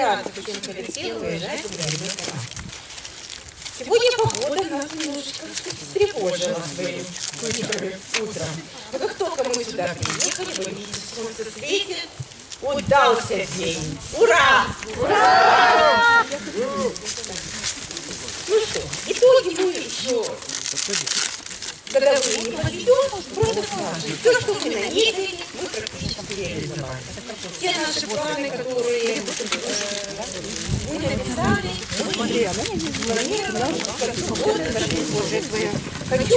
собираться всем коллективом и уезжать в грязный край. Сегодня погода нас немножечко встревожила своим утром. Но как только мы сюда приехали, вы видите, солнце светит, удался день. Ура! Ура! Ну что, итоги мы еще годовые подведем, просто скажем. Все, что мы наметили, мы практически реализовали. Все наши планы, которые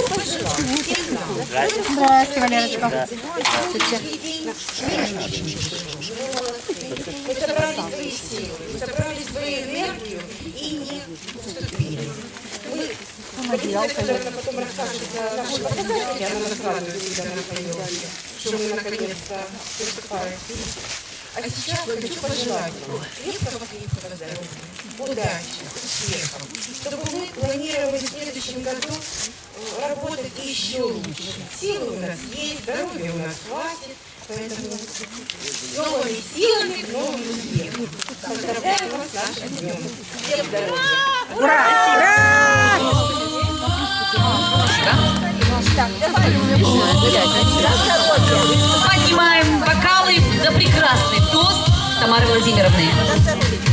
пожелать всем нам. Здравствуйте, Валерочка. Мы собрали свои силы, собрали свою энергию и не уступили. Мы Полина Федоровна потом расскажет о нашей показателе, она рассказывает всегда на что мы наконец-то приступаем. А сейчас хочу пожелать вам крепкого-крепкого здоровья, удачи, успехов, чтобы мы планировали в следующем году э, работать еще лучше. Силы у нас есть, здоровья у нас хватит, поэтому с новыми силами, новым успехом. Поздравляю вас с нашим днем. Всем здоровья! Поднимаем бокалы за прекрасный Владимировны.